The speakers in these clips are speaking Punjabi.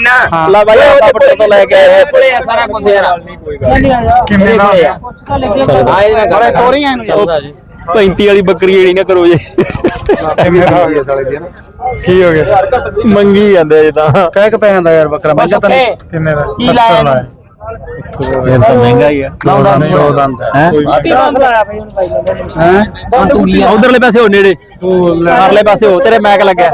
ਨਾ। ਲਾ ਬਾਈ ਉਹਦੇ ਪੁੱਤ ਤੋਂ ਲੈ ਕੇ ਆਏ ਕੋਲੇ ਆ ਸਾਰਾ ਕੁਝ ਯਾਰ। ਕਿੰਨੇ ਦਾ? ਹੋ ਗਿਆ ਆ ਇਹਦੇ ਨਾਲ ਤੋਰੀਆਂ ਇਹਨੂੰ ਚੱਲਦਾ ਜੀ। 35 ਵਾਲੀ ਬੱਕਰੀ ਜਿਹੜੀ ਨਾ ਕਰੋ ਜੇ। ਕਿੰਨੇ ਦਾ ਹੋ ਗਿਆ ਸਾਲੇ ਦੀ ਨਾ ਕੀ ਹੋ ਗਿਆ? ਮੰਗੀ ਜਾਂਦੇ ਜੇ ਤਾਂ। ਕਹਿ ਕੇ ਪੈਂਦਾ ਯਾਰ ਬੱਕਰਾ ਮਹਿੰਗਾ ਤਾਂ। ਕਿੰਨੇ ਦਾ? ਕੀ ਲਾਇਆ ਲਾਇਆ। ਇਹ ਤਾਂ ਮਹਿੰਗਾ ਹੀ ਆ। ਲਾਉਂਦਾ ਨਹੀਂ ਉਹ ਦੰਦ। ਹੈ? ਹੈ? ਉਧਰਲੇ ਪਾਸੇ ਹੋ ਨੇੜੇ। ਪਰਲੇ ਪਾਸੇ ਹੋ ਤੇਰੇ ਮੈਕ ਲੱਗਿਆ।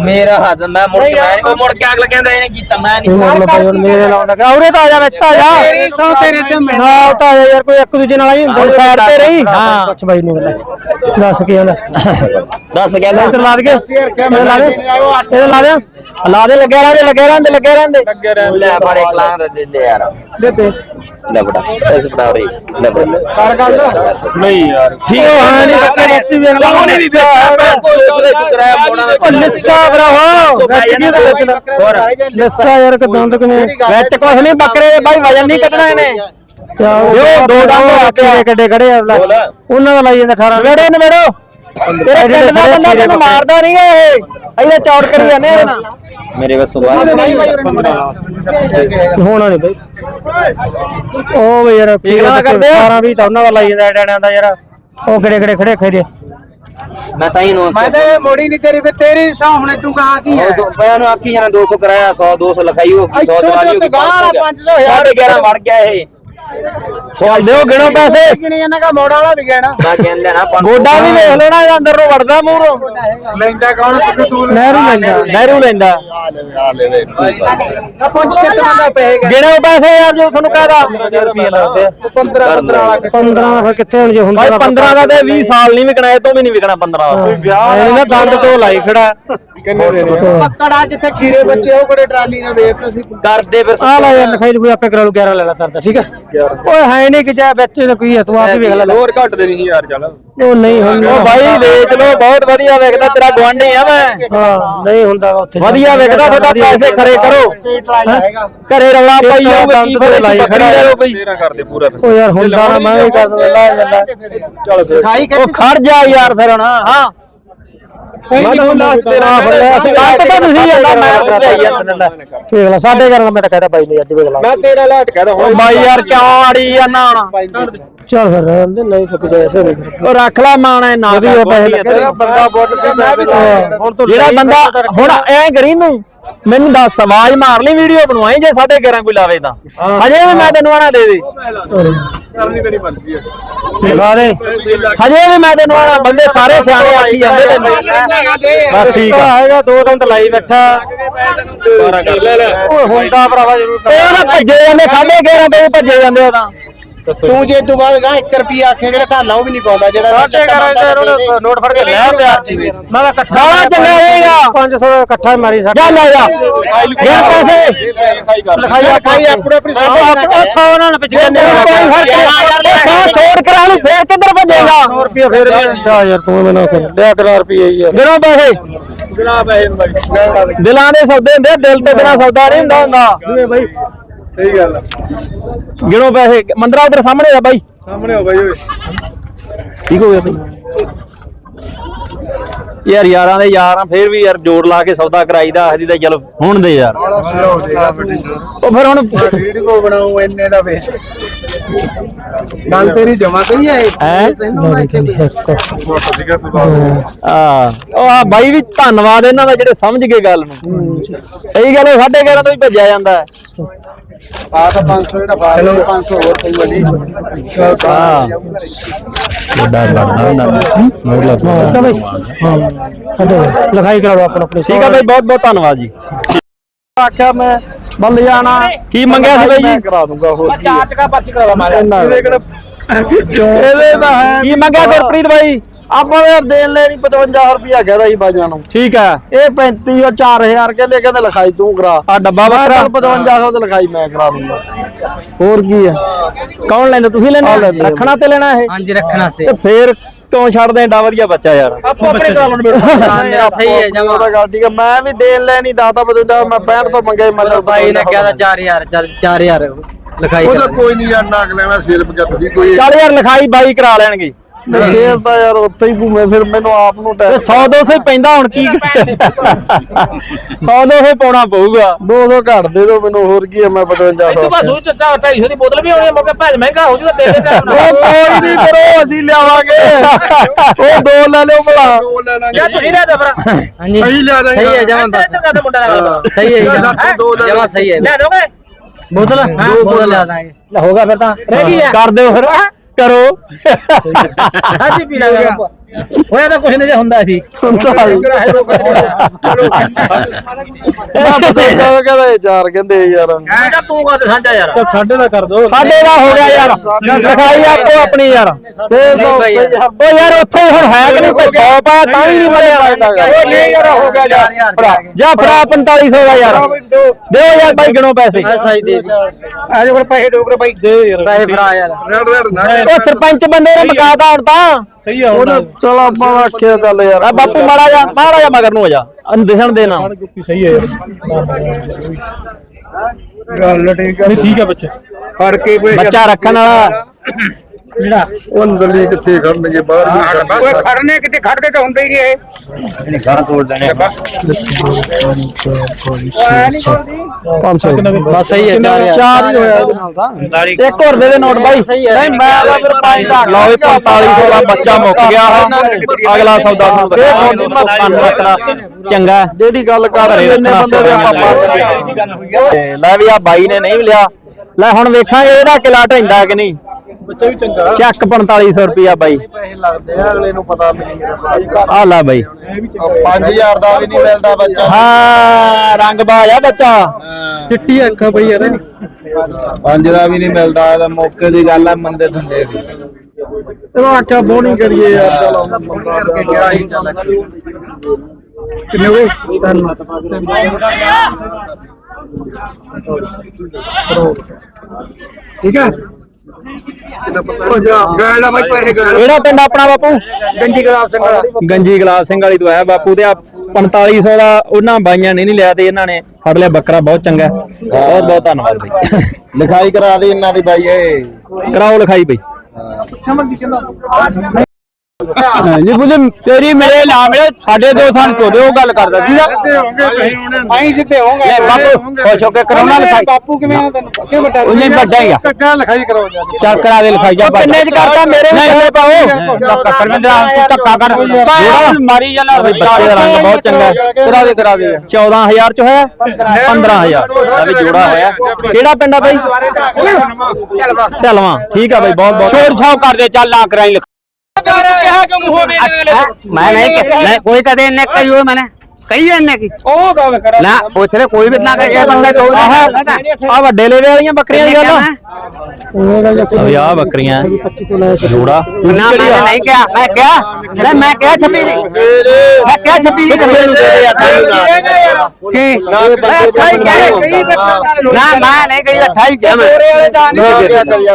ਮੇਰਾ ਹੱਥ ਮੈਂ ਮੁੜ ਕੇ ਮੈਂ ਉਹ ਮੁੜ ਕੇ ਅਗਲਾ ਕਹਿੰਦਾ ਇਹਨੇ ਕੀਤਾ ਮੈਂ ਨਹੀਂ ਮੇਰੇ ਲਾਉਂਦਾ ਉਰੇ ਤਾਂ ਆ ਜਾ ਵਿੱਚ ਆ ਜਾ। ਤੇਰੀ ਸੌ ਤੇਰੇ ਤੇ ਮੈਂ ਉਹ ਤਾਂ ਆ ਜਾ ਯਾਰ ਕੋਈ ਇੱਕ ਦੂਜੇ ਨਾਲ ਹੀ ਹੁੰਦਾ ਸਾਈਡ ਤੇ ਰਹੀ। ਹਾਂ। ਪੁੱਛ ਬਾਈ ਨੂੰ ਦੱਸ ਕੀ ਕਹਿੰਦਾ ਦੱਸ ਕਹਿੰਦਾ ਇੱਧਰ ਲਾ ਦੇ। ਇਹਦੇ ਲਾ ਦੇ। ਇਹਦੇ ਲਾ ਦੇ। ਲਾ ਦੇ ਲੱਗੇ ਰਹਿੰਦੇ ਲੱਗੇ ਰਹਿੰਦੇ ਲੱਗੇ ਰਹਿੰਦੇ। ਲੈ ਬੜੇ ਕਲਾਂ ਦਾ ਦੇ ਯਾਰ। ਦੇ ਤੇ। ਲੈ ਬੜਾ ਐਸ ਬੜਾ ਰਹੀ ਲੈ ਬੜਾ ਕਰ ਗੱਲ। ਨਹੀਂ ਯਾਰ। ਠੀਕ ਹੈ ਹਾਂ ਨਹੀਂ ਬੱਚੇ ਬੱਚੇ ਵੀ ਅਗਲਾ ਉਹਨੇ ਵੀ ਵੇਖਿਆ ਮੈਂ ਕੋਈ ਉਸਲੇ ਚੁਕਰਾਇਆ ਮੋੜਾ ਲਿੱਸਾ ਭਰਾਵਾ ਵਿੱਚ ਕੀ ਦੇ ਵਿੱਚ ਹੋਰ ਲਿੱਸਾ ਯਾਰ ਕਿ ਦੰਦ ਕਿਵੇਂ? ਵਿੱਚ ਕੁਛ ਨਹੀਂ ਬੱਕਰੇ ਦੇ ਬਾਈ ਵਜਨ ਨਹੀਂ ਕੱਢਣਾ ਇਹਨੇ। ਉਹ ਦੋ ਦੰਦ ਰੱਖੇ ਕਿੱਡੇ ਖੜੇ ਆ ਬੋਲ। ਉਹਨਾਂ ਦਾ ਲਾਈ ਜਾਂਦਾ 18 ਵੇੜੇ ਨਵੇੜੋ। ਤੇਰੇ ਪਿੰਡ ਦਾ ਬੰਦਾ ਤੈਨੂੰ ਮਾਰਦਾ ਨਹੀਂ ਗਾ ਇਹ? ਅਸੀਂ ਚੌੜ ਕਰੀ ਜਾਂਦੇ ਇਹਦੇ ਨਾਲ। ਮੇਰੇ ਵੱਸੋਂ ਬਾਹਰ ਹੋਣਾ ਨਹੀਂ ਬਾਈ। ਉਹ ਵੀ ਯਾਰ ਕੀ ਕਰਦੇ 18 20 ਤਾਂ ਉਹਨਾਂ ਦਾ ਲਾਈ ਜਾਂਦਾ ਡਾਣਿਆਂ ਦਾ ਯਾਰ। ਉਹ ਕਿਹੜੇ ਕਿਹੜੇ ਖੜੇ ਖੜੇ ਮੈਂ ਤਾਂ ਹੀ ਨੂੰ ਮੈਂ ਤਾਂ ਮੋੜੀ ਨਹੀਂ ਤੇਰੀ ਫਿਰ ਤੇਰੀ ਸੌ ਹੁਣੇ ਤੂੰ ਕਹਾਂ ਕੀ ਹੈ? ਮੈਂ ਨੂੰ ਆਖੀ ਜਾਣਾ 200 ਕਰਾਇਆ 100 200 ਲਿਖਾਈ ਹੋ ਗਈ 100 ਇੱਥੋਂ ਦਿਵਾਲੀ ਹੋ ਗਈ ਗਾਂਹ 500 ਹਜ਼ਾਰ। 11 ਵੜ ਗਿਆ ਇਹ। ਦਿਓ ਗਿਣੋ ਪੈਸੇ? ਕਿਹਨੇ ਇਹਨਾਂ ਦਾ ਮੋੜ ਵਾਲਾ ਵੀ ਨਾ ਮੈਂ ਕਹਿਣ ਲੈਣਾ ਗੋਡਾ ਵੀ ਵੇਖ ਲੈਣਾ ਇਹਦਾ ਅੰਦਰ ਨੂੰ ਵੜਦਾ ਮੂਹਰੋਂ ਲੈਂਦਾ ਕੌਣ? ਸੁੱਕ ਤੂੰ ਨਹਿਰੂ ਲੈਂਦਾ ਨਹਿਰੂ ਲੈਂਦਾ। ਆ ਪੁੰਛ ਕੇ ਤਮਾਂ ਦਾ ਪਏਗਾ ਗਿਣੋ ਪੈਸੇ ਯਾਰ ਜੋ ਤੁਹਾਨੂੰ ਕਹਦਾ। 15 15 ਵਾਲਾ 15 ਫਿਰ ਕਿੱਥੇ ਹੁਣ ਜੇ ਹੁੰਦਾ ਭਾਈ 15 ਦਾ ਤੇ 20 ਸਾਲ ਨਹੀਂ ਵਿਕਣਾ ਇਹ ਤੋਂ ਵੀ ਨਹੀਂ ਵਿਕਣਾ 15 ਦਾ। ਵਿਆਹ ਇਹਨੇ ਦੰਦ ਤੋਂ ਲਾਈ ਖੜਾ। ਪੱਕੜਾ ਜਿੱਥੇ ਖੀਰੇ ਬੱਚੇ ਉਹ ਕੋਲੇ ਟਰਾਲੀ ਨਾਲ ਵੇਚ ਅਸੀਂ ਕਰਦੇ ਫਿਰ ਆ ਲੈ ਯਾਰ ਲਿਖਾਈ ਕੋਈ ਆਪੇ ਕਰਾ ਲੂ 11 ਲੈ ਲੈ ਕਰਦਾ ਠੀਕ ਹੈ? ਓਏ ਹੈ ਨਹੀਂ ਕਿ ਜਾ ਵਿੱਚ ਕੋਈ ਹੈ ਤੂੰ ਆਪ ਹੀ ਵੇਖ ਲੈ। ਹੋਰ ਘੱਟ ਦੇ ਨਹੀਂ ਯਾਰ ਚੱਲ। ਉਹ ਨਹੀਂ ਹੁੰਦਾ। ਉਹ ਭਾਈ ਵੇਚ ਲੋ ਬਹੁਤ ਵਧੀਆ ਵਿਕਦਾ ਤੇਰਾ ਗਵਾਂਢੀ ਆ ਮੈਂ। ਹਾਂ ਨਹੀਂ ਹੁੰਦਾ ਗਾ ਉੱਥੇ। ਵਧੀਆ ਵਿਕਦਾ ਤੁਹਾਡਾ ਪੈਸੇ ਖਰੇ ਕਰੋ। ਘਰੇ ਰੌਲਾ ਪਈ ਜਾਊਗਾ ਕੀ ਫਿਰ ਲਾਈ ਖੜਾ ਲੈ ਬਈ ਉਹ ਯਾਰ ਹੁੰਦਾ ਨਾ ਮੈਂ ਵੀ ਕਰ ਦਿੰਦਾ ਲਾ ਜਾਂਦਾ। ਚਲ ਫਿਰ। ਉਹ ਖੜ ਜਾ ਯਾਰ ਫਿਰ ਹੁਣ ਹਾਂ। ਮੈਂ ਤਾਂ ਲਾਸਟ ਤੇਰਾ ਅਸੀਂ ਕੱਟ ਤਾਂ ਤੁਸੀਂ ਜਾਂਦਾ ਮੈਂ ਸਮਝਾਈ ਜਾਂਦਾ ਵੇਖ ਲੈ ਸਾਡੇ ਘਰ ਮੈਂ ਤਾਂ ਕਹਿੰਦਾ ਬਾਈ ਨੇ ਅੱਜ ਵੇਖ ਲੈ। ਮੈਂ ਤੇਰਾ ਲਾਟ ਕਹਿਦਾ ਉਹ ਬਾਈ ਯਾਰ ਕਿਉਂ ਅੜੀ ਜਾਂਦਾ ਹੁਣ ਚੱਲ ਫਿਰ ਰਹਿਣ ਦੇ ਨਹੀਂ ਫਿਰ ਕਿਸੇ ਐਸੇ ਨਹੀਂ ਉਹ ਰੱਖ ਲੈ ਮਾਣਾ ਨਾ ਵਧੀਆ ਪੈਸੇ ਲੱਗੇ। ਤੇਰਾ ਬੰਦਾ ਬੁੱਢ ਸੀ ਮੈਂ ਵੀ ਹੁਣ ਤੂੰ ਜਿਹੜਾ ਬੰਦਾ ਹੁਣ ਐ ਕਰੀ ਨੂੰ ਮੈਨੂੰ ਦੱਸ ਆਵਾਜ਼ ਮਾਰ ਲਈ ਵੀਡੀਓ ਬਣਵਾਈ ਜੇ ਸਾਡੇ ਘਰਾਂ ਕੋਈ ਲਾਵੇ ਤਾਂ। ਹਜੇ ਵੀ ਮੈਂ ਤੈਨੂੰ ਆਣਾ ਦੇ ਦੇ। ਕਰਨੀ ਮੇਰੀ ਮਰਜ਼ੀ ਹੈ ਦਿਖਾ ਦੇ। ਹਜੇ ਵੀ ਮੈਂ ਤੈਨੂੰ ਆਣਾ ਬੰਦੇ ਸਾਰੇ ਸਿਆਣੇ ਆਖੀ ਜਾਂਦੇ ਤੈਨੂੰ। ਬਸ ਠੀਕ ਆ। ਹੈਗਾ ਦੋ ਦਿਨ ਤੇ ਲਾਈ ਬੈਠਾ। ਓਏ ਹੁੰਦਾ ਭਰਾਵਾ ਜ਼ਰੂਰ ਉਹਦਾ ਭੱਜੇ ਜਾਂਦੇ ਸਾਢੇ 11 ਤੋਂ ਵੀ ਭੱਜੇ ਜਾਂਦੇ ਆ ਤਾਂ। ਤੂੰ ਜੇ ਤੂੰ ਬਾਅਦ ਗਾ 1 ਰੁਪਿਆ ਆਖੇ ਜਿਹੜਾ ਢਾਲਾ ਉਹ ਵੀ ਨਹੀਂ ਪਾਉਂਦਾ ਸਾਡੇ ਘਰ ਨੋਟ ਫੜ ਕੇ ਲੈ ਪਿਆ। ਮੈਂ ਇਕੱਠਾ ਸਾਲਾ ਚੰਗਾ ਰਹੇਗਾ 500 ਇਕੱਠਾ ਮਾਰੀ ਸਾਡੇ। ਜਾ ਲੈ ਜਾ। ਯਾਰ ਪੈਸੇ। ਲਿਖਾਈ ਖਾਈ ਆਪਣੀ। ਆਪਣੀ ਸਾਡੇ ਉਹ 100 ਨਾਲ ਪਿੱਛੇ ਕੋਈ ਫ਼ਰਕ ਨਹੀਂ ਸੌ ਛੋੜ ਕਰਾ ਨੂੰ ਫੇਰ ਕਿੱਧਰ ਭੱਜੇਗਾ? 100 ਰੁਪਏ ਫੇਰ ਚਾ ਯਾਰ ਤੂੰ ਮੈਨੂੰ ਕਰ ਲਿਆ ਕਰਾ ਰੁਪਏ ਯਾਰ ਗਿਣੋ ਪੈਸੇ? ਦਿਲਾਂ ਦੇ ਸੌਦੇ ਹੁੰਦੇ ਆ, ਦਿਲ ਤੋਂ ਬਿਨਾ ਸੌਦਾ ਨਹੀਂ ਹੁੰਦਾ ਹੁੰਦਾ। ਬਾਈ ਸਹੀ ਗੱਲ ਗਿਣੋ ਪੈਸੇ। ਮੰਦਰਾ ਉਧਰ ਸਾਹਮਣੇ ਆ ਬਾਈ। ਸਾਹਮਣੇ ਹੋ ਬਾਈ ਓਏ। ਠੀਕ ਹੋ ਗਿਆ ਬਾਈ। ਯਾਰ ਯਾਰਾਂ ਦੇ ਯਾਰਾਂ ਫੇਰ ਵੀ ਯਾਰ ਜੋੜ ਲਾ ਕੇ ਸੌਦਾ ਕਰਾਈਦਾ ਅਸੀਂ ਤਾਂ ਚਲੋ ਹੁਣ ਦੇ ਯਾਰ। ਉਹ ਫਿਰ ਹੁਣ ਵੀਡੀਓ ਬਣਾਉ ਇੰਨੇ ਦਾ ਵੇਚ। ਗੱਲ ਤੇਰੀ ਜਮਾ ਸਹੀ ਹੈ? ਹੈਂ? ਤੈਨੂੰ ਮੈਂ ਕਿ ਆ ਉਹ ਆ ਬਾਈ ਵੀ ਧੰਨਵਾਦ ਇਹਨਾਂ ਦਾ ਜਿਹੜੇ ਸਮਝ ਗਏ ਗੱਲ ਨੂੰ। ਸਹੀ ਗੱਲ ਹੈ, ਸਾਡੇ ਘਰਾਂ ਤੋਂ ਵੀ ਭੱਜਿਆ ਜਾਂਦਾ। ਹੈ ਆ ਤਾਂ 500 ਜਿਹੜਾ ਫਾਇਲ 500 ਹੋਰ ਪਈ ਵਾਲੀ। ਹਾਂ। ਵੱਡਾ ਬਣਨਾ ਅੱਛਾ ਬਾਈ। ਹਾਂ। ਸਾਡੇ ਲਿਖਾਈ ਕਰਾ ਲਓ ਆਪਣਾ ਆਪਣੀ। ਠੀਕ ਆ ਬਾਈ ਬਹੁਤ ਬਹੁਤ ਧੰਨਵਾਦ ਜੀ। ਆਖਿਆ ਮੈਂ ਬੱਲ ਜਾਣਾ। ਕੀ ਮੰਗਿਆ ਸੀ ਬਾਈ ਜੀ? ਕਰਾ ਦੂੰਗਾ ਹੋਰ ਕੀ ਕਰਾ ਲਾ ਇਹਦੇ ਮੰਗਿਆ ਗੁਰਪ੍ਰੀਤ ਬਾਈ? ਆਪਾਂ ਨੇ ਦੇਣ ਲੈਣੀ 55 ਰੁਪਿਆ ਕਹਦਾ ਜੀ ਬਾਜਾਂ ਨੂੰ। ਠੀਕ ਹੈ। ਇਹ 35 ਉਹ 4000 ਕਹਿੰਦੇ ਕਹਿੰਦੇ ਲਿਖਾਈ ਤੂੰ ਕਰਾ। ਆ ਡੱਬਾ ਚੱਲ 5500 ਤੇ ਲਿਖਾਈ ਮੈਂ ਕਰਾ ਦੂੰਗਾ। ਹੋਰ ਕੀ ਹੈ ਕੌਣ ਲੈਂਦਾ? ਤੁਸੀਂ ਆ ਲੈਣਾ ਆ। ਰੱਖਣਾ ਤੇ ਲੈਣਾ ਇਹ? ਹਾਂਜੀ ਰੱਖਣ ਵਾਸਤੇ। ਤੇ ਫੇਰ ਕਿਉਂ ਛੱਡਦੇ ਏਡਾ ਵਧੀਆ ਬੱਚਾ ਯਾਰ। ਆਪੋ ਆਪਣੇ ਕਰਾ ਲਓ ਮੇਰਾ ਸਹੀ ਹੈ ਜਮਾ। ਉਹਦਾ ਗੱਲ ਠੀਕ ਹੈ ਮੈਂ ਵੀ ਦੇਣ ਲੈਣੀ ਦਾਤਾ 55 ਮੈਂ 6500 ਮੰਗੇ ਮੈਂ ਬਾਈ ਨੇ ਕਿਹਾ ਤਾਂ 4000 ਚੱਲ 4000 ਲਿਖਾਈ ਉਹਦਾ ਕੋਈ ਨਹੀਂ ਯਾਰ ਨਾਕ ਲੈਣਾ ਸਿਰ ਪਜਾ ਤੁਸੀਂ ਕੋਈ ਚੱਲ ਯਾਰ ਲਿਖਾਈ ਬਾਈ ਕਰਾ ਲੈਣਗੇ। ਫੇਰ ਤਾਂ ਯਾਰ ਉੱਥੇ ਹੀ ਭੂਮੇ ਫਿਰ ਮੈਨੂੰ ਆਪ ਨੂੰ ਤੇ 100 200 ਹੀ ਪੈਂਦਾ ਹੁਣ ਕੀ 100 200 ਪਾਉਣਾ ਪਊਗਾ। 200 ਘੱਟ ਦੇ ਦੋ ਮੈਨੂੰ ਹੋਰ ਕੀ ਹੈ ਮੈਂ 55 ਤੂੰ ਬਸ ਉਹ ਚੱਚਾ 250 ਦੀ ਬੋਤਲ ਵੀ ਆਉਣੀ ਹੈ ਮੌਕੇ ਭਾਜ ਮਹਿੰਗਾ ਹੋ ਜੂਗਾ ਦੇ ਦੇ ਟਾਈਮ ਉਹ ਕੋਈ ਨਹੀਂ ਕਰੋ ਅਸੀਂ ਲਿਆਵਾਂਗੇ। ਉਹ ਦੋ ਲੈ ਲਿਓ ਭਲਾ। ਯਾ ਤੁਸੀਂ ਲੈ ਦੇ ਫਿਰ ਹਾਂਜੀ। ਅਸੀਂ ਲਿਆ ਦਾਂਗੇ ਸਹੀ ਹੈ ਜਮਾਂ ਬਸ ਇੱਧਰ ਕਰ ਦੇ ਮੁੰਡਾ ਨਾਲ ਸਹੀ ਹੈ ਜੀ ਲੱਖ ਦੋ ਲੈ ਜਮਾਂ ਸਹੀ ਹੈ। ਲੈ ਦੋਗੇ ਬੋਤਲ? ਹਾਂ ਬੋਤਲ ਲਿਆ ਦਾਂਗੇ। ਲੈ ਹੋ ਗਿਆ ਫਿਰ ਤਾਂ। ਰਹਿ ਗਈ ਹੈ। ਕਰ ਦਿਓ ਫਿਰ। ਕਰੋ। ਸਾਡੀ ਪੀ ਲਾਂਗੇ ਹੋਇਆ ਤਾਂ ਕੁਛ ਨਹੀਂ ਜੇ ਹੁੰਦਾ ਸੀ। ਮੈਂ ਪਸੰਦਾ ਕਹਿੰਦਾ ਇਹ ਚਾਰ ਕਹਿੰਦੇ ਯਾਰ। ਸਾਡਾ ਤੂੰ ਕਰ ਦੇ ਸਾਂਝਾ ਯਾਰ। ਚੱਲ ਸਾਡੇ ਦਾ ਕਰ ਦੋ। ਸਾਡੇ ਦਾ ਹੋ ਗਿਆ ਯਾਰ। ਲਿਖਾਈ ਆਪੋ ਆਪਣੀ ਯਾਰ। ਫੇਰ ਤਾਂ ਉੱਥੇ ਯਾਰ। ਉਹ ਯਾਰ ਉੱਥੇ ਹੀ ਹੁਣ ਹੈ ਕਿ ਨਹੀਂ ਕੋਈ 100 ਪਾਇਆ ਤਾਂ ਵੀ ਨਹੀਂ ਬਣਿਆ ਉਹ ਨਹੀਂ ਯਾਰ ਹੋ ਗਿਆ ਯਾਰ। ਫੜਾ ਜਾ ਫੜਾ 4500 ਦਾ ਯਾਰ। ਦਿਓ ਯਾਰ ਬਾਈ ਗਿਣੋ ਪੈਸੇ। ਸਹੀ ਦੇ ਆ ਜਾ ਫਿਰ ਪੈਸੇ ਦੋ ਕਰ ਬਾਈ ਦੇ ਯਾਰ। ਪੈਸੇ ਫੜਾ ਯਾਰ। ਰੜ ਰੜ ਨਾ ਉਹ ਸਰਪੰਚ ਬੰਦੇ ਨੇ ਮਕਾਤਾ ਹੁਣ ਤਾਂ। ਸਹੀ ਆ ਉਹਨੇ ਚਲ ਆਪਾਂ ਆਖਿਆ ਚੱਲ ਯਾਰ। ਆ ਬਾਪੂ ਮਾੜਾ ਜਾ ਮਾੜਾ ਜਾ ਮਗਰ ਨੂੰ ਹੋ ਜਾ। ਅਨ ਦਿਸਣ ਦੇ ਨਾ। ਸਹੀ ਹੈ ਯਾਰ। ਗੱਲ ਠੀਕ ਨਹੀਂ ਠੀਕ ਹੈ ਬੱਚੇ। ਫੜ ਕੇ ਕੋਈ ਬੱਚਾ ਰੱਖਣ ਵਾਲਾ। ਜਿਹੜਾ ਉਹ ਅੰਦਰਲੀ ਕਿੱਥੇ ਖੜਨਗੇ ਬਾਹਰ ਵੀ ਓਏ ਖੜਨੇ ਕਿਤੇ ਖੜਦੇ ਤਾਂ ਹੁੰਦੇ ਹੀ ਨਹੀਂ ਇਹ। ਬਸ ਸਹੀ ਹੈ ਚਾਰ ਹਜ਼ਾਰ। ਚਾਰ ਹੀ ਹੋਇਆ ਇਹਦੇ ਨਾਲ ਤਾਂ। ਇੱਕ ਹੋਰ ਦੇ ਦੇ ਨੋਟ ਬਾਈ। ਸਹੀ ਹੈ। ਨਹੀਂ ਮੈਂ ਤਾਂ ਫਿਰ ਪੰਜ ਦਾ ਲਓ ਵੀ 4500 ਦਾ ਬੱਚਾ ਮੁੱਕ ਗਿਆ ਅਗਲਾ ਸੌਦਾ ਤੁਹਾਨੂੰ ਇਹ ਰੱਖਣਾ ਚੰਗਾ। ਹੈ। ਜਿਹੜੀ ਗੱਲ ਕਰ ਘਰੇ ਇੰਨੇ ਰੱਖਣਾ ਬੰਦੇ ਦੇ ਆਪਾਂ ਮਾਰ ਤੇ ਲੈ ਵੀ ਆ ਬਾਈ ਨੇ ਨਹੀਂ ਲਿਆ ਲੈ ਹੁਣ ਵੇਖਾਂਗੇ ਇਹਦਾ ਕਿਲਾ ਢੈਂਦਾ ਕਿ ਨਹੀਂ। ਬੱਚਾ ਵੀ ਚੰਗਾ। ਚੱਕ 4500 ਰੁਪਿਆ ਬਾਈ। ਪੈਸੇ ਲੱਗਦੇ ਆ ਅਗਲੇ ਨੂੰ ਪਤਾ ਵੀ ਨਹੀਂ ਆ ਲੈ ਬਾਈ। 5000 ਦਾ ਵੀ ਨਹੀਂ ਮਿਲਦਾ ਬੱਚਾ। ਹਾਂ ਰੰਗ ਬਾਜ ਆ ਬੱਚਾ। ਚਿੱਟੀ ਅੱਖਾਂ ਬਈ ਯਾਰ ਪੰਜ ਦਾ ਵੀ ਨਹੀਂ ਮਿਲਦਾ ਇਹਦਾ ਮੌਕੇ ਦੀ ਗੱਲ ਆ ਮੰਦੇ ਥੰਡੇ ਦੀ। ਇਹ ਆਖਿਆ ਬੋਣੀ ਕਰੀਏ ਯਾਰ। ਚਲੋ ਬੰਦਾ ਕਰਕੇ ਗਿਆ ਹੀ ਚੱਲ ਕਿੰਨੇ ਹੋਏ ਠੀਕ ਹੈ? ਹੋ ਜਾ ਗਾੜਾ ਬਾਈ ਪੈਸੇ ਗਾੜਾ ਕਿਹੜਾ ਪਿੰਡ ਆਪਣਾ ਬਾਪੂ? ਗੰਜੀ ਗਲਾਬ ਸਿੰਘ ਵਾਲਾ। ਗੰਜੀ ਗੁਲਾਬ ਸਿੰਘ ਵਾਲੀ ਤੋਂ ਆਇਆ ਬਾਪੂ ਤੇ ਆ 4500 ਦਾ ਉਹਨਾਂ ਬਾਈਆਂ ਨੇ ਨਹੀਂ ਲਿਆ ਤੇ ਇਹਨਾਂ ਨੇ ਫੜ ਲਿਆ ਬੱਕਰਾ ਬਹੁਤ ਚੰਗਾ। ਹੈ। ਬਹੁਤ ਬਹੁਤ ਧੰਨਵਾਦ ਬਾਈ। ਲਿਖਾਈ ਕਰਾ ਦੇ ਇਹਨਾਂ ਦੀ ਬਾਈ ਏ ਕਰਾਓ ਲਿਖਾਈ ਬਈ। ਨਹੀਂ ਬੁਝੇ ਤੇਰੀ ਮੇਰੇ ਨਾ ਮਿਲੇ ਸਾਡੇ ਦੋ ਥਾਂ ਚੋਦੇ ਉਹ ਗੱਲ ਕਰਦਾ ਸੀ ਆਈ ਸਿੱਧੇ ਹੋਣਗੇ ਬਾਪੂ ਖੁਸ਼ ਹੋ ਕੇ ਕਰਾਉਣਾ ਲਿਖਾਈ। ਬਾਪੂ ਕਿਵੇਂ ਆ ਤੈਨੂੰ? ਕਿਉਂ ਬਟਾ ਉਹਨੇ ਵੱਡਾ ਹੀ ਆ। ਕੱਚਾ ਲਿਖਾਈ ਕਰਾਓ ਜਾ ਚੱਲ ਕਰਾ ਦੇ ਲਿਖਾਈ ਜਾ ਕਿੰਨੇ ਚ ਕਰਦਾ ਮੇਰੇ ਵੀ ਪੈਸੇ ਪਾਓ। ਧੱਕਾ ਤੂੰ ਧੱਕਾ ਕਰ। ਜਿਹੜਾ ਮਾਰੀ ਜਾਣਾ ਬੱਚੇ ਦਾ ਰੰਗ ਬਹੁਤ ਚੰਗਾ। ਕਰਾ ਦੇ ਕਰਾ ਦੇ। 14000 ਚ ਹੋਇਆ? 15000 ਦਾ ਵੀ ਜੋੜਾ ਹੋਇਆ। ਕਿਹੜਾ ਪਿੰਡ ਆ ਬਾਈ? ਢਲਵਾ ਠੀਕ ਆ ਬਾਈ ਬਹੁਤ ਬਹੁਤ। ਛੋੜ ਛਾਉ ਕਰਦੇ ਚੱਲ ਨਾ ਕਰਾਈ मैं नहीं मैं कोई कदे इन्ने कही हुई मैंने ਕਹੀ ਜਾਂਦੇ ਕੀ ਉਹ ਗੱਲ ਕਰ ਨਾ ਪੁੱਛ ਲੈ ਕੋਈ ਵੀ ਨਾ ਕਹੇ ਇਹ ਬੰਦਾ ਤੋਂ ਆਹ ਆ ਵੱਡੇ ਲੇਵੇ ਵਾਲੀਆਂ ਬੱਕਰੀਆਂ ਦੀ ਗੱਲ ਆ ਆ ਬੱਕਰੀਆਂ ਜੋੜਾ ਨਾ ਮੈਂ ਨਹੀਂ ਕਿਹਾ ਮੈਂ ਕਿਹਾ ਲੈ ਮੈਂ ਕਿਹਾ 26 ਦੀ ਮੈਂ ਕਿਹਾ 26 ਦੀ ਕੀ ਨਾ ਮੈਂ ਨਹੀਂ ਕਹੀ 28 ਕਿਹਾ ਮੈਂ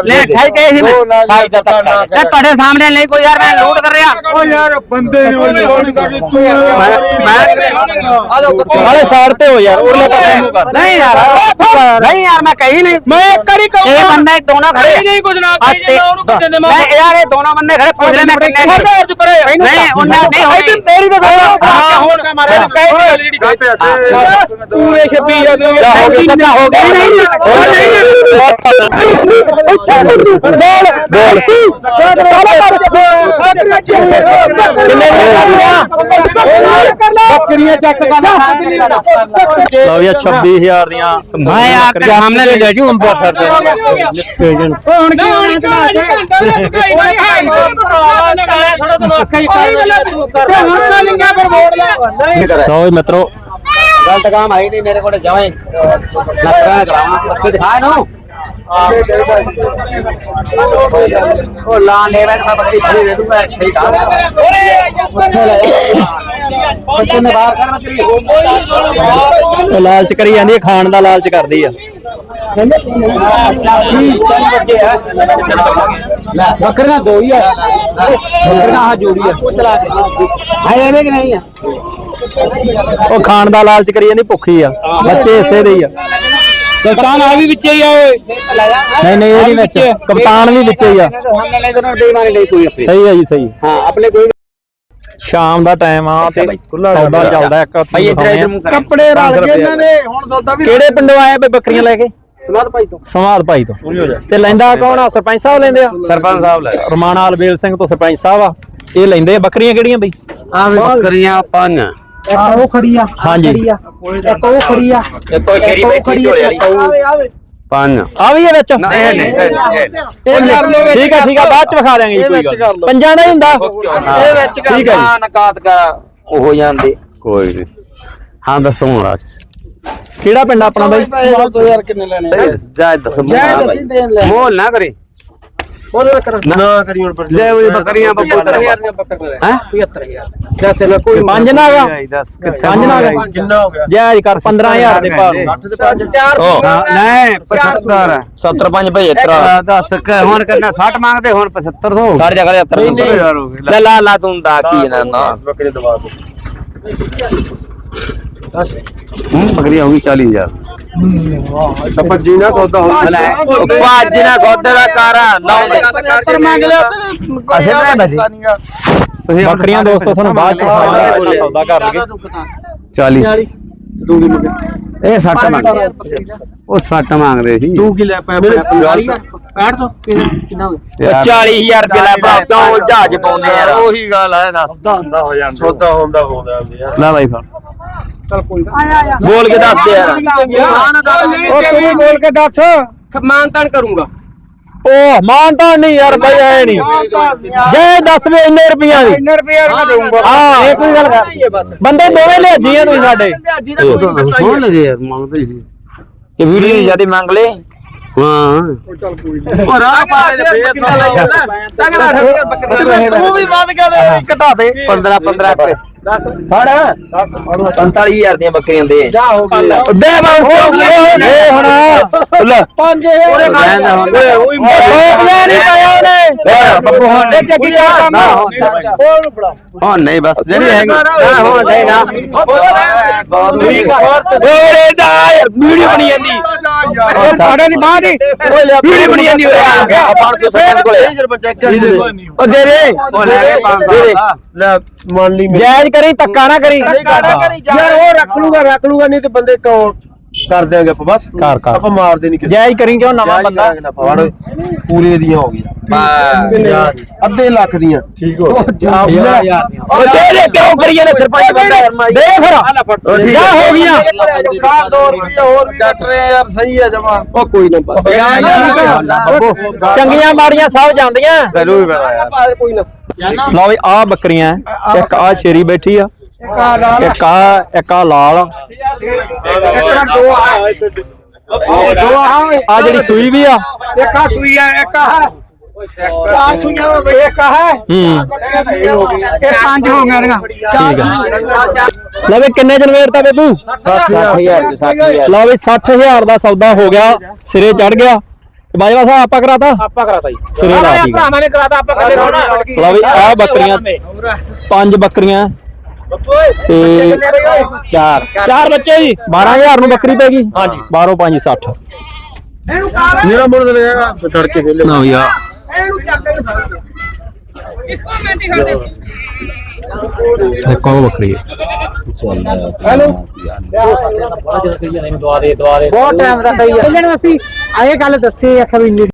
ਲੈ 28 ਕਹੀ ਸੀ ਮੈਂ ਤੁਹਾਡੇ ਸਾਹਮਣੇ ਨਹੀਂ ਕੋਈ ਯਾਰ ਮੈਂ ਲੂਟ ਕਰ ਰਿਹਾ ਉਹ ਯਾਰ ਬੰਦੇ ਨੇ ਉਹ ਲੂਟ ਕਰ ਦਿੱਤੀ ਮੈਂ अरे साड़ते हो यार उड़ने का नहीं यार नहीं यार मैं कहीं नहीं मैं एक ही कहूँ ये बंदा दोनों खड़े नहीं कुछ ना मैं यार ये दोनों बंदे खड़े पूछने में कितने नहीं उनने नहीं होई तुम तेरी तो कहो पूरे छपी जाते हो क्या हो गया नहीं बोल बोल कितने बकरियाँ ਨਹੀਂ ਮਿੱਤਰੋ। ਗਲਤ ਕੰਮ ਆਈ ਨਹੀਂ ਮੇਰੇ ਕੋਲ ਜਾਵੇਂ ਲੱਗ ਰਿਹਾ ਕਰਾਵਾਂ। ਅੱਗੇ ਦਿਖਾ ਲਾਲਚ ਕਰੀ ਜਾਂਦੀ ਹੈ ਖਾਣ ਦਾ ਲਾਲਚ ਕਰਦੀ ਆ। ਬੱਕਰਾ ਦੋ ਹੀ ਆ। ਬੱਕਰਾ ਆ ਜੋੜੀ ਆ। ਚਲਾ ਦੇ ਹੈ ਐਵੇਂ ਕਿ ਨਹੀਂ ਆ? ਉਹ ਖਾਣ ਦਾ ਲਾਲਚ ਕਰੀ ਜਾਂਦੀ ਭੁੱਖੀ ਆ। ਬੱਚੇ ਇਸੇ ਦੇ ਹੀ ਆ। ਕਪਤਾਨ ਆ ਵੀ ਵਿੱਚ ਹੀ ਆ ਓਏ। ਨਹੀਂ ਨਹੀਂ ਇਹ ਨਹੀਂ ਵਿੱਚ। ਕਪਤਾਨ ਵੀ ਵਿੱਚ ਹੀ ਆ। ਸਹੀ ਹੈ ਜੀ ਸਹੀ ਹਾਂ ਆਪਣੇ ਕੋਈ ਸ਼ਾਮ ਦਾ ਟਾਈਮ ਆ ਤੇ ਸੌਦਾ ਚੱਲਦਾ ਇੱਕ ਭਾਈ ਇੱਧਰ ਇੱਧਰ ਮੂੰਹ ਕਰ। ਕੱਪੜੇ ਰਲ ਗਏ ਇਹਨਾਂ ਦੇ ਹੁਣ ਸੌਦਾ ਵੀ ਕਿਹੜੇ ਪਿੰਡੋਂ ਆਏ ਬਈ ਬੱਕਰੀਆਂ ਲੈ ਕੇ? ਸਮਾਦ ਭਾਈ ਤੋਂ। ਸਮਾਦ ਭਾਈ ਤੋਂ। ਤੇ ਲੈਂਦਾ ਕੌਣ ਆ? ਸਰਪੰਚ ਸਾਹਿਬ ਲੈਂਦੇ ਆ? ਸਰਪੰਚ ਸਾਹਿਬ ਲੈ। ਰਮਾਣਾ ਅਲਬੇਲ ਸਿੰਘ ਤੋਂ ਸਰਪੰਚ ਸਾਹਿਬ ਆ। ਇਹ ਲੈਂਦੇ ਆ ਬੱਕਰੀਆਂ ਕਿਹੜੀਆਂ ਬਈ? ਬੱਕਰੀਆਂ ਪੰਜ ਉਹ ਖੜੀ ਆ ਹਾਂਜੀ। ਇੱਕ ਉਹ ਖੜੀ ਆ। ਇਹ ਕੋਈ ਸ਼ੇਰੀ ਬੈਠੀ ਝੋਲੇ ਵਾਲੀ ਆਵੇ ਆਵੇ ਪੰਜ। ਆ ਵੀ ਇਹ ਵਿੱਚ। ਇਹ ਨਹੀਂ ਇਹ ਨਹੀਂ, ਇਹ ਕਰ ਲਓ ਵਿੱਚ ਠੀਕ ਆ ਠੀਕ ਆ ਬਾਅਦ ਚ ਵਿਖਾ ਦਿਆਂਗੇ ਜੀ ਇਹ ਕੋਈ ਵਿੱਚ ਗੱਲ ਕਰ ਲਓ। ਪੰਜਾਂ ਦਾ ਹੀ ਹੁੰਦਾ। ਇਹ ਵਿੱਚ ਠੀਕ ਹੈ ਜੀ। ਨਕਾਤ ਕਾ ਉਹ ਹੋ ਜਾਂਦੇ। ਕੋਈ ਨਹੀਂ। ਹਾਂ ਦੱਸੋ ਰਾਸ ਕਿਹੜਾ ਪਿੰਡ ਆਪਣਾ ਬਾਈ? ਦੱਸੋ ਯਾਰ ਕਿੰਨੇ ਲੈਣੇ ਜਾਇ ਦੱਸੋ। ਦੇਣ ਲੈ ਮੋਲ ਨਾ ਕਰੀ। ਬੋਲ ਕਰ ਨਾ। ਕਰੀ ਹੁਣ ਪਰ ਲੈ ਉਹ ਬੱਕਰੀਆਂ ਬੱਕਰੀਆਂ ਹੈ? ਜਾ ਤੇ ਕੋਈ ਪੰਜ ਨਾ ਹੈਗਾ। ਦੱਸ ਕਿੱਥੇ ਪੰਜ ਨਾ ਹੈਗਾ। ਕਿੰਨਾ ਹੋ ਗਿਆ? ਜਾਇਜ਼ ਕਰ 15000 ਦੇ ਭਾਅ। ਨੂੰ 8 ਤੇ 5 ਨਹੀਂ 75 70 5 ਭਾਈ ਇਤਰਾ ਦੱਸ ਕਿ ਹੁਣ ਕਰਨਾ 60 ਮੰਗਦੇ ਹੁਣ 75 ਦੋ। ਕਰ ਜਾ ਕਰ 70 ਲੈ ਲਾ ਲਾ ਤੂੰ ਦਾ ਕੀ ਨਾ ਨਾ ਬੱਕਰੇ ਦਵਾ ਦੋ। ਹੂੰ ਬੱਕਰੀਆਂ ਹੋ ਗਈ 40000 ਤਾਂ ਭੱਜੀ ਨਾ ਸੌਦਾ ਹੋ ਭੱਜ ਨਾ ਸੌਦੇ ਦਾ ਕਰ ਲਾਉਂਦੇ 75 ਮੰਗ ਲਿਆ ਤੇ ਅਸੀਂ ਤਾਂ ਬਚੇ। ਤੁਸੀਂ ਬੱਕਰੀਆਂ ਦੋਸਤੋ ਤੁਹਾਨੂੰ ਬਾਅਦ ਚ ਸੌਦਾ ਕਰ ਲਈਏ। 40 ਇਹ 60 ਮੰਗਦੇ। ਉਹ 60 ਮੰਗਦੇ ਸੀ। ਤੂੰ ਕੀ ਲੈ ਪਿਆ 6500 ਕਿੰਨਾ ਹੋ 40000 ਰੁਪਏ ਲੈ ਭਰਾ ਕਿਉਂ ਜਹਾਜ਼ ਪਾਉਂਦੇ ਯਾਰ। ਉਹੀ ਗੱਲ ਹੈ ਦੱਸ। ਸੌਦਾ ਹੁੰਦਾ ਹੁੰਦਾ ਯਾਰ ਲੈ ਬਾਈ ਫੜ। ਬੋਲ ਕੇ ਦੱਸ ਦੇ ਯਾਰ ਉਹ ਤੂੰ ਵੀ ਬੋਲ ਕੇ ਦੱਸ ਮਾਨਤਾਨ ਕਰੂੰਗਾ ਉਹ ਮਾਨਤਾ ਨਹੀਂ ਯਾਰ ਬਈ ਐ ਨਹੀਂ ਜੈ ਦੱਸ ਵੇ ਇੰਨੇ ਰੁਪਈਆਂ ਦੀ ਇੰਨੇ ਰੁਪਏ ਦਾ ਦਊਂਗਾ ਹਾਂ ਇਹ ਕੋਈ ਗੱਲ ਕਰ ਬੰਦੇ ਦੋਵੇਂ ਲਿਆਜੀਆਂ ਤੁਸੀਂ ਸਾਡੇ ਸੁਣ ਲਗੇ ਯਾਰ ਮੰਗਦੇ ਸੀ ਇਹ ਵੀਡੀਓ ਜ਼ਿਆਦਾ ਮੰਗ ਲੈ ਹਾਂ ਉਹ ਰਾਹ ਪਾ ਦੇ ਫੇਰ ਕਿੰਨਾ ਲਈ ਜਾਂਦਾ ਤਗੜਾ ਠੱਗਿਆ ਬੱਕਰੇ ਤੂੰ ਵੀ ਵੱਧ ਗਿਆ ਤੇ ਘਟਾ ਦੇ 15 15 ਕਰ ਫੜ। 45000 ਦੀਆਂ ਬੱਕਰੀਆਂ ਦੇ। ਜਾ ਹੋ ਗਿਆ ਦੇ ਬਾਉ ਇਹ ਹੁਣ। ਲੈ। 5000 ਰਹਿਣ ਦੇ ਹੁਣ। ਓਏ ਲੋਕ ਨਹੀਂ ਪਾਇਆ ਉਹਨੇ ਬੱਬੂ ਚੱਕੀ ਕੰਮ ਉਹ ਨੂੰ ਫੜਾ ਹਾਂ ਨਹੀਂ ਬਸ ਜਿਹੜੀ ਹੈਗੀ ਹਾਂ ਹੁਣ ਨਹੀਂ ਨਾ। ਓਏ ਦਾ ਯਾਰ ਵੀਡੀਓ ਬਣੀ ਜਾਂਦੀ। ਸਾਡੇ ਦੀ ਬਾਹ ਦੀ। ਵੀਡੀਓ ਬਣੀ ਜਾਂਦੀ ਉਰੇ ਆ 500 ਸੈਕਿੰਡ ਕੋਲੇ। ਉਹ ਦੇ ਦੇ। ਉਹ ਲੈ ਗਏ 500 ਲੈ ਮੰਨ ਲਈ ਮੇਰੀ। ਜਾਇਜ਼ ਕਰੀ। ਧੱਕਾ ਨਾ ਕਰੀ ਯਾਰ ਉਹ ਰੱਖ ਲੂਗਾ ਰੱਖ ਲੂਗਾ ਨਹੀਂ ਤੇ ਬੰਦੇ ਕੌਲ ਕਰ ਦਿਆਂਗੇ ਆਪਾਂ ਬਸ? ਕਰ, ਕਰ। ਆਪਾਂ ਮਾਰਦੇ ਨਹੀਂ ਕਿਸੇ ਜਾਇਜ਼ ਕਰੀ ਕਿਉਂ? ਨਵਾਂ ਬੰਦਾ? ਫੜ ਪੂਰੇ ਦੀਆਂ ਹੋ ਗਈਆਂ। ਅੱਧੇ ਲੱਖ ਦੀਆਂ। ਠੀਕ ਹੋ ਉਹ ਦੇ ਦੇ ਕਿਉਂ ਕਰੀਏ ਨੇ ਸਰਪੰਚ ਬੰਦਾ? ਦੇ ਫਿਰ। ਜਾ ਹੋ ਗਈਆਂ। ਕਾਰ 2 ਰੁਪਏ ਹੋਰ ਵੀ ਕੱਟ ਰਹੇ ਯਾਰ ਸਹੀ ਆ ਜਮਾ। ਉਹ ਕੋਈ ਨਾ ਚੰਗੀਆਂ ਮਾੜੀਆਂ ਸਭ ਜਾਂਦੀਆਂ। ਤੈਨੂੰ ਵੀ ਪਤਾ ਯਾਰ ਕੋਈ ਨਾ। ਲਓ ਵੀ ਆ ਬੱਕਰੀਆਂ। ਇੱਕ ਆ ਸ਼ੇਰੀ ਬੈਠੀ ਆ। ਇੱਕ ਆ। ਇੱਕ ਆ ਲਾਲ ਆ। ਆ ਜਿਹੜੀ ਸੂਈ ਵੀ ਆ। ਇੱਕ ਆ ਸੂਈ ਆ ਇੱਕ ਆ। ਚਾਰ ਸੂਈਆਂ ਵਾ ਇੱਕ ਆ ਹੈ। ਹੂੰ। ਇਹ ਪੰਜ ਹੋ ਗਈਆਂ ਦੀਆਂ ਠੀਕ ਆ। ਲੈ ਵੀ ਕਿੰਨੇ ਜਨਵੇਰ ਤਾਂ ਬੇਬੂ? 60000 ਚ 60000 ਲਓ ਵੀ 60000 ਦਾ ਸੌਦਾ ਹੋ ਗਿਆ। ਸਿਰੇ ਚੜ ਗਿਆ। ਤੇ ਬਾਜਵਾ ਸਾਹਿਬ ਆਪਾਂ ਕਰਾਤਾ? ਆਪਾਂ ਕਰਾਤਾ ਜੀ। ਸਿਰੇ ਲਾ ਠੀਕ ਆ। ਭਰਾਵਾਂ ਨੇ ਕਰਾਤਾ ਆਪਾਂ ਕੱਲੇ ਰੋਣਾ ਲਓ ਵੀ ਆ ਬੱਕਰੀਆਂ ਪੰਜ ਬੱਕਰੀਆਂ। ਤੇ ਚਾਰ। ਚਾਰ ਬੱਚੇ ਜੀ। 12000 ਨੂੰ ਬੱਕਰੀ ਪੈਗੀ ਹਾਂਜੀ। 12 5 60 ਮੇਰਾ ਮੁੰਡ ਤੇ ਜਾਏਗਾ ਤੜਕੇ ਖੇਲੇ। ਨਾ ਯਾ ਇੱਕ ਉਹ ਬੱਕਰੀ ਹੈ। ਦਵਾ ਦੇ ਦਵਾ ਦੇ ਬਹੁਤ ਟਾਈਮ ਦਾ ਕਈ ਇਹਨਾਂ ਨੂੰ ਅਸੀਂ ਆਏ ਗੱਲ ਦੱਸੇ ਆਖਿਆ ਵੀ